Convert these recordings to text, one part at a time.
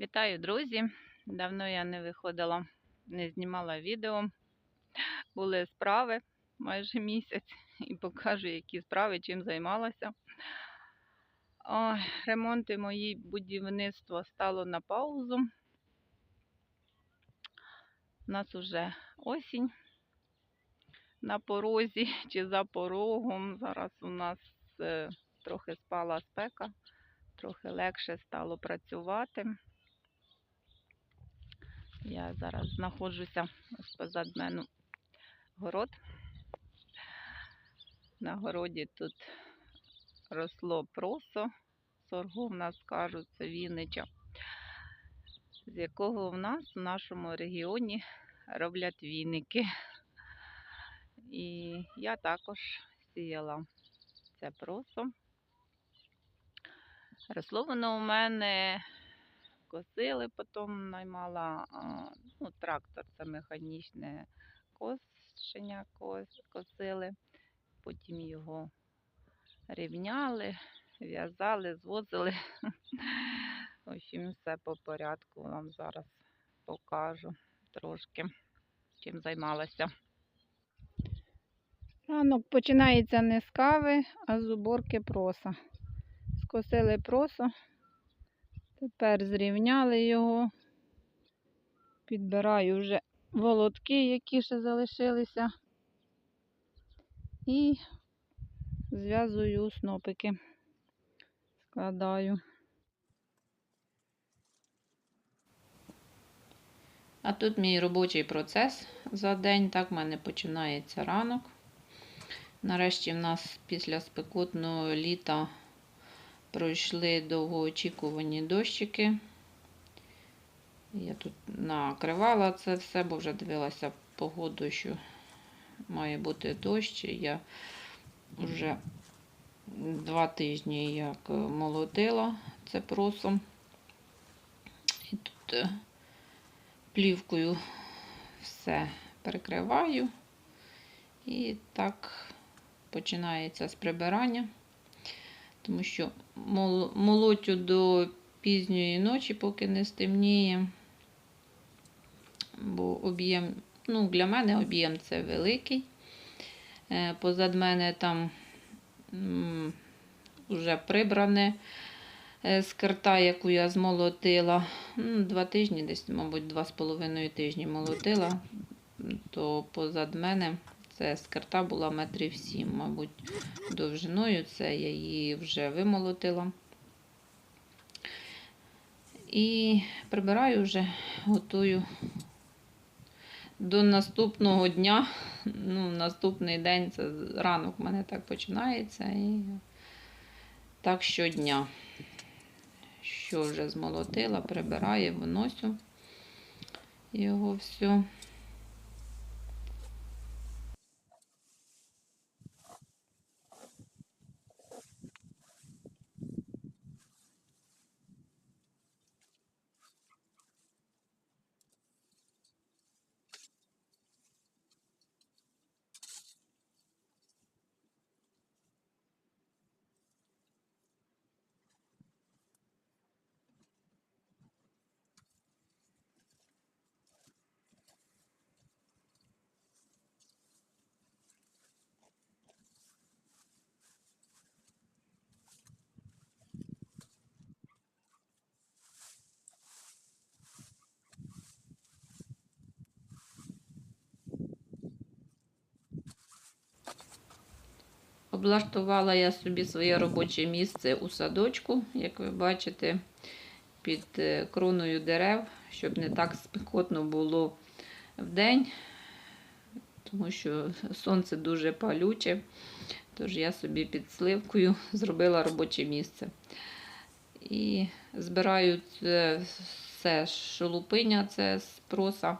Вітаю, друзі! Давно я не виходила, не знімала відео. Були справи майже місяць і покажу, які справи, чим займалася. Ой, ремонти мої будівництво стало на паузу. У нас уже осінь на порозі чи за порогом. Зараз у нас е, трохи спала спека, трохи легше стало працювати. Я зараз знаходжуся позад мене город. На городі тут росло просо, сорго в нас кажуть, це Віннича, з якого в нас в нашому регіоні роблять віники. І я також сіяла це просо. Росло воно у мене косили, потім наймала ну, трактор, це механічне кошення кос- косили, потім його рівняли, в'язали, звозили. В общем, все по порядку вам зараз покажу трошки, чим займалася. Ранок починається не з кави, а з уборки проса. Скосили просо, Тепер зрівняли його. Підбираю вже волотки, які ще залишилися. І зв'язую снопики. Складаю. А тут мій робочий процес за день. Так в мене починається ранок. Нарешті в нас після спекотного літа пройшли довгоочікувані дощики. Я тут накривала це все, бо вже дивилася погоду, що має бути дощ. Я вже два тижні як молотила це просом. І тут е, плівкою все перекриваю. І так починається з прибирання тому що мол- молотю до пізньої ночі, поки не стемніє. Бо об'єм, ну, для мене об'єм це великий. Е, Позад мене там вже прибране е, скирта, яку я змолотила. Ну, Два тижні, десь, мабуть, два з половиною тижні молотила, то позад мене це скирта була метрів сім, мабуть, довжиною. Це я її вже вимолотила. І прибираю вже, готую до наступного дня. Ну, наступний день це ранок в мене так починається. І так щодня. Що вже змолотила, прибираю, виносю його все. Облаштувала я собі своє робоче місце у садочку, як ви бачите, під е, кроною дерев, щоб не так спекотно було вдень, тому що сонце дуже палюче. Тож я собі під сливкою зробила робоче місце. І збираю це все шелупиня, це з проса,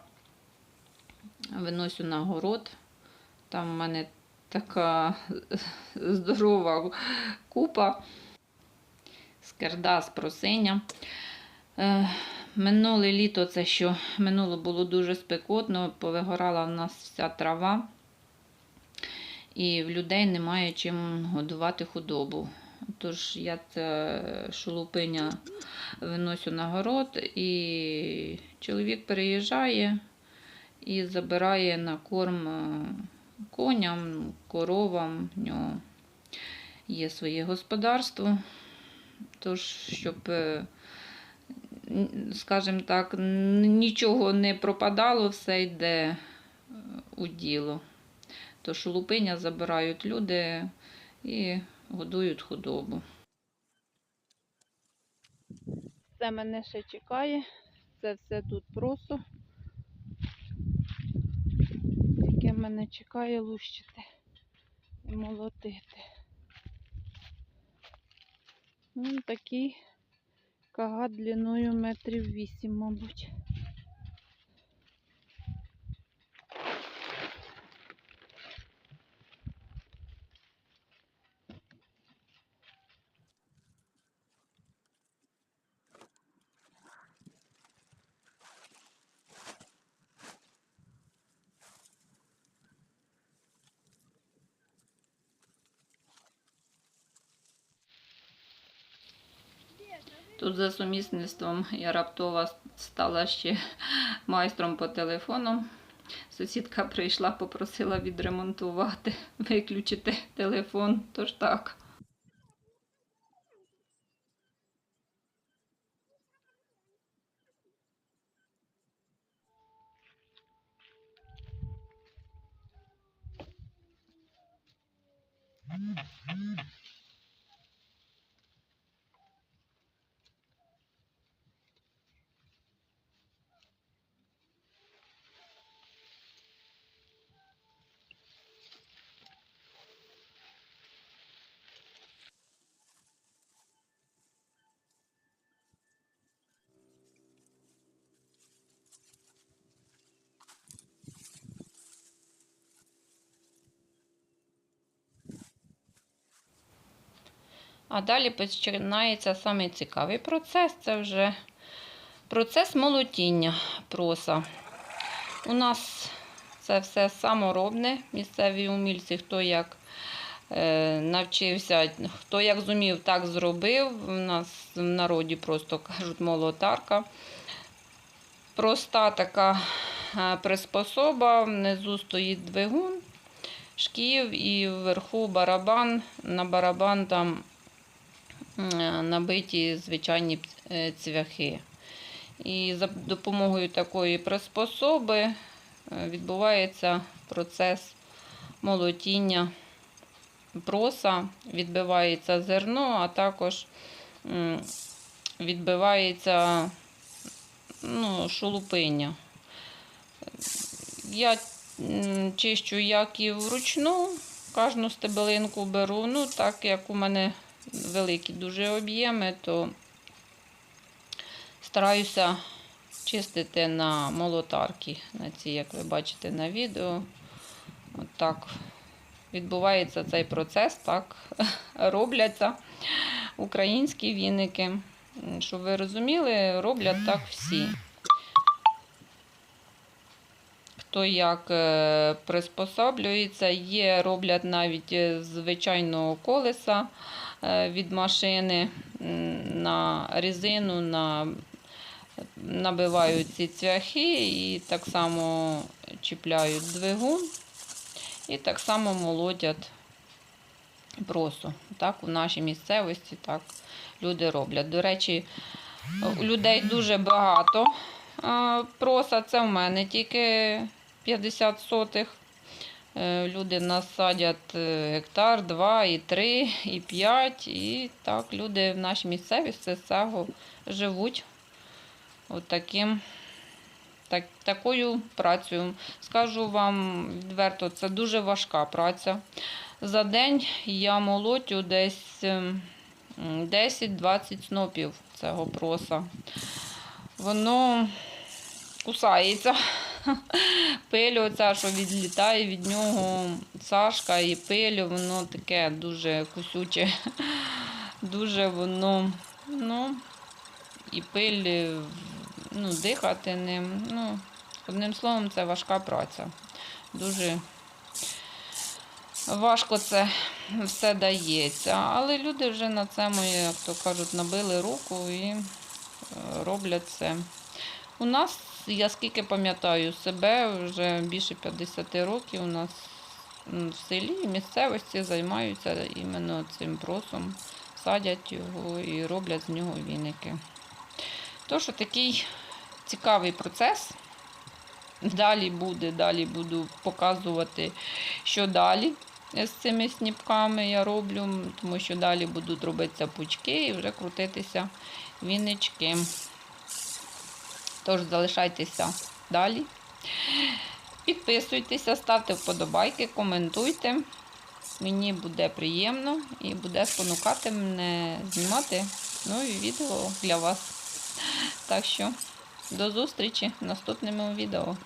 виносю на город. Там в мене така здорова купа скерда з просиння. Е, Минуле літо це що минуло було дуже спекотно, повигорала в нас вся трава, і в людей немає чим годувати худобу. Тож я це шелупиня виносю на город, і чоловік переїжджає і забирає на корм е, коням, коровам. В нього є своє господарство. Тож, щоб, е, скажімо так, нічого не пропадало, все йде е, у діло. Тож лупиня забирають люди і годують худобу. Це мене ще чекає. Це все тут просто. Яке мене чекає лущити і молотити. Ну, такий кагат длиною метрів вісім, мабуть. Тут за сумісництвом я раптово стала ще майстром по телефону. Сусідка прийшла, попросила відремонтувати, виключити телефон. Тож так. А далі починається самий цікавий процес. Це вже процес молотіння проса. У нас це все саморобне. Місцеві умільці, хто як е, навчився, хто як зумів, так зробив. У нас в народі просто кажуть молотарка. Проста така е, приспособа. Внизу стоїть двигун, шків і вверху барабан. На барабан там набиті звичайні е, цвяхи. І за допомогою такої приспособи е, відбувається процес молотіння проса, відбивається зерно, а також відбивається ну, шелупиння. Я чищу як і вручну, кожну стебелинку беру. Ну, так як у мене великі дуже об'єми, то стараюся чистити на молотарки, на ці, як ви бачите на відео. От так відбувається цей процес, так робляться українські віники. Щоб ви розуміли, роблять так всі. Хто як е, приспособлюється, є, роблять навіть е, звичайного колеса від машини на резину, на, набивають ці цвяхи і так само чіпляють двигун і так само молотять просу. Так, у нашій місцевості так люди роблять. До речі, у людей дуже багато проса. Це в мене тільки 50 сотих. Е, Люди насадять е, гектар, 2, і 3, і 5. І так люди в нашій місцевості цього живуть. От таким, так, такою працею. Скажу вам відверто, це дуже важка праця. За день я молотю десь ем, 10-20 снопів цього проса. Воно кусається. Пилю, оця, що відлітає від нього сашка і пилю, воно таке дуже кусюче. Дуже воно, ну, і пиль, е, ну, дихати ним. Ну, одним словом, це важка праця. Дуже важко це все дається. Але люди вже на цьому, як то кажуть, набили руку і роблять це. У нас, я скільки пам'ятаю себе, вже більше 50 років у нас в селі місцевості займаються іменно цим просом, садять його і роблять з нього віники. Тож такий цікавий процес. Далі буде, далі буду показувати, що далі з цими сніпками я роблю, тому що далі будуть робитися пучки і вже крутитися вінички. Тож залишайтеся далі. Підписуйтеся, ставте вподобайки, коментуйте. Мені буде приємно і буде спонукати мене знімати нові відео для вас. Так що до зустрічі в наступному відео.